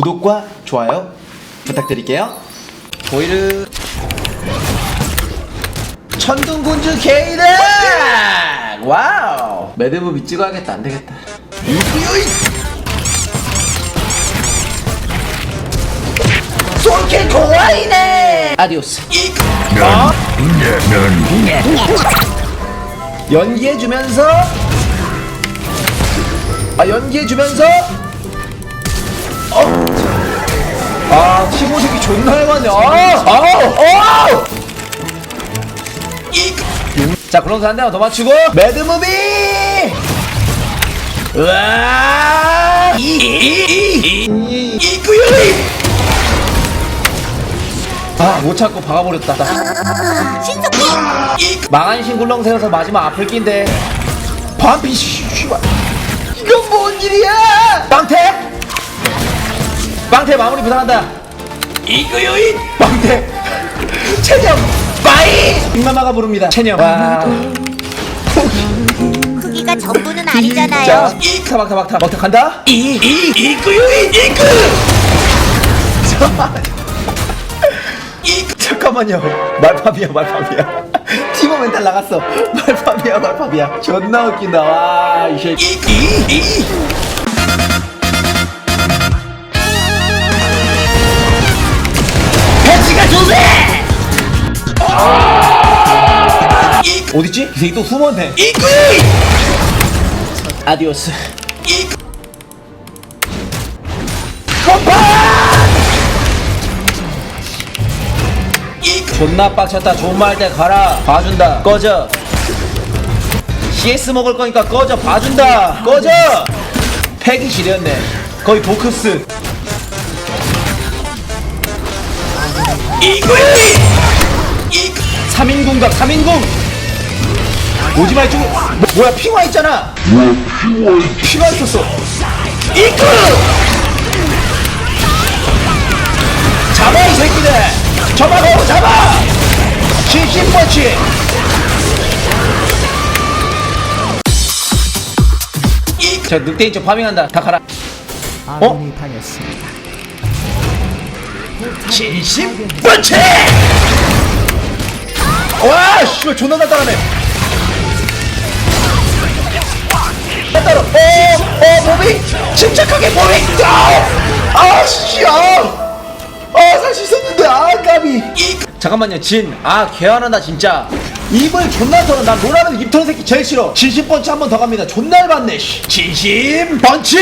구독과 좋아요 부탁드릴게요. 보이르 천둥군주 게이드 와우 매드무비 찍어야겠다 안 되겠다. 솔킬 고와이네 아디오스 어? 연기해주면서 아 연기해주면서 어? 아 티모색이 존나 해봤네 아! 아! 아! 자 그럼 한 대만 더 맞추고 매드무비! 으아! 이구요이 아못 참고 박아버렸다. 망한 신굴렁새에서 마지막 아플 낀데. 반피 씨발. 이건 뭔 일이야 빵태 마무리 부탁한다 이거요인 빵태 체념 빠이 빅마마가 부릅니다 체념 와 크기가 전부는 자, 아니잖아요. 이 타박타 박타 막타 간다. 이, 이, 이구요이, 이구. 이, 잠깐만요. 말팝이야, 말팝이야. 티모 멘탈 나갔어. 말팝이야, 말팝이야. 존나 웃긴다. 와, 이 새끼. 이, 이, 어딨지? 이 새끼 또 숨었네. 이구요이. 아디오스. 존나 빡쳤다. 좋은 말때 가라. 봐준다. 꺼져. CS 먹을 거니까 꺼져. 봐준다. 꺼져. 팩이 지렸네. 거의 보크스. 이구이 3인궁각 3인궁 오지마 이쪽 뭐, 뭐야 핑화 있잖아. 피가 있었어. 이끌 잡아 이 새끼들. 잡아고 잡아. 신신펀치. 자 늑대인 쪽 파밍한다. 다 가라. 어? 신신펀치! 와 씨발 존나 날따라네 침착하게 모빙 아씨 아아살수 있었는데 아 까비. 잠깐만요 진 아 개화난다 진짜. 입을 존나 털어 난 노라는 입 털은 새끼 제일 싫어. 진심 펀치 한 번 더 갑니다. 존나 얇았네 씨. 진심 펀치